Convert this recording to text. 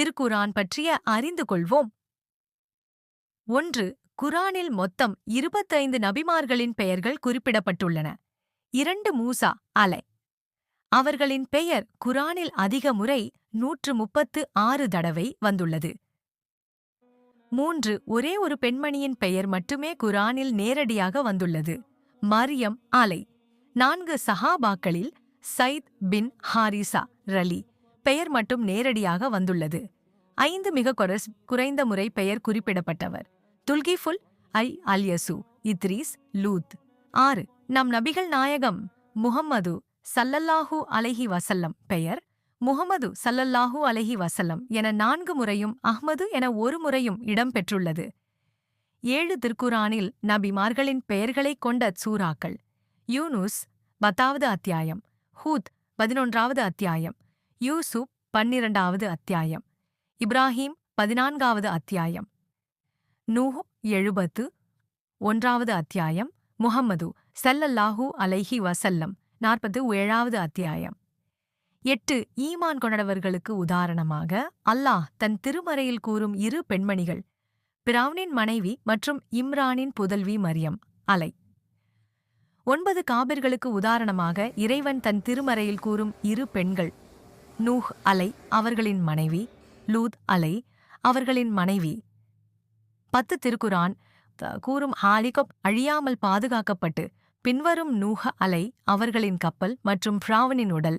திருக்குரான் பற்றிய அறிந்து கொள்வோம். ஒன்று குரானில் மொத்தம் இருபத்தைந்து நபிமார்களின் பெயர்கள் குறிப்பிடப்பட்டுள்ளன. இரண்டு மூசா அலை. அவர்களின் பெயர் குரானில் அதிக முறை நூற்று முப்பத்து ஆறு தடவை வந்துள்ளது. மூன்று ஒரே ஒரு பெண்மணியின் பெயர் மட்டுமே குரானில் நேரடியாக வந்துள்ளது. மரியம் அலை. நான்கு சஹாபாக்களில் சயித் பின் ஹாரிசா ரலி. பெயர் மட்டும் நேரடியாக வந்துள்ளது. ஐந்து மிக கொரஸ் குறைந்த முறை பெயர் குறிப்பிடப்பட்டவர். துல்கிஃபுல் ஐ அல்யசு இத்ரீஸ் லூத். ஆறு நம் நபிகள் நாயகம் முஹம்மது சல்லல்லாஹு அலஹி வசல்லம் பெயர். முகமது சல்லல்லாஹூ அலஹி வசல்லம் என நான்கு முறையும் அஹ்மது என ஒரு முறையும் இடம்பெற்றுள்ளது ஏழு திருக்குரானில் நபிமார்களின் பெயர்களைக் கொண்ட சூறாக்கள். யூனுஸ் பத்தாவது அத்தியாயம். ஹூத் பதினொன்றாவது அத்தியாயம். யூசுப் பன்னிரண்டாவது அத்தியாயம். இப்ராஹீம் பதினான்காவது அத்தியாயம். நூஹ் எழுபத்து ஒன்றாவது அத்தியாயம். முஹம்மது ஸல்லல்லாஹு அலைஹி வசல்லம் நாற்பது ஏழாவது அத்தியாயம். எட்டு ஈமான் கொண்டவர்களுக்கு உதாரணமாக அல்லாஹ் தன் திருமறையில் கூறும் இரு பெண்மணிகள் பிராவ்னின் மனைவி மற்றும் இம்ரானின் புதல்வி மரியம் அலை. ஒன்பது காபிர்களுக்கு உதாரணமாக இறைவன் தன் திருமறையில் கூறும் இரு பெண்கள் நூஹ் அலை அவர்களின் மனைவி லூத் அலை அவர்களின் மனைவி. பத்து திருக்குரான் கூறும் ஹாலிகப் அழியாமல் பாதுகாக்கப்பட்டு பின்வரும் நூஹ அலை அவர்களின் கப்பல் மற்றும் பிராவனின் உடல்.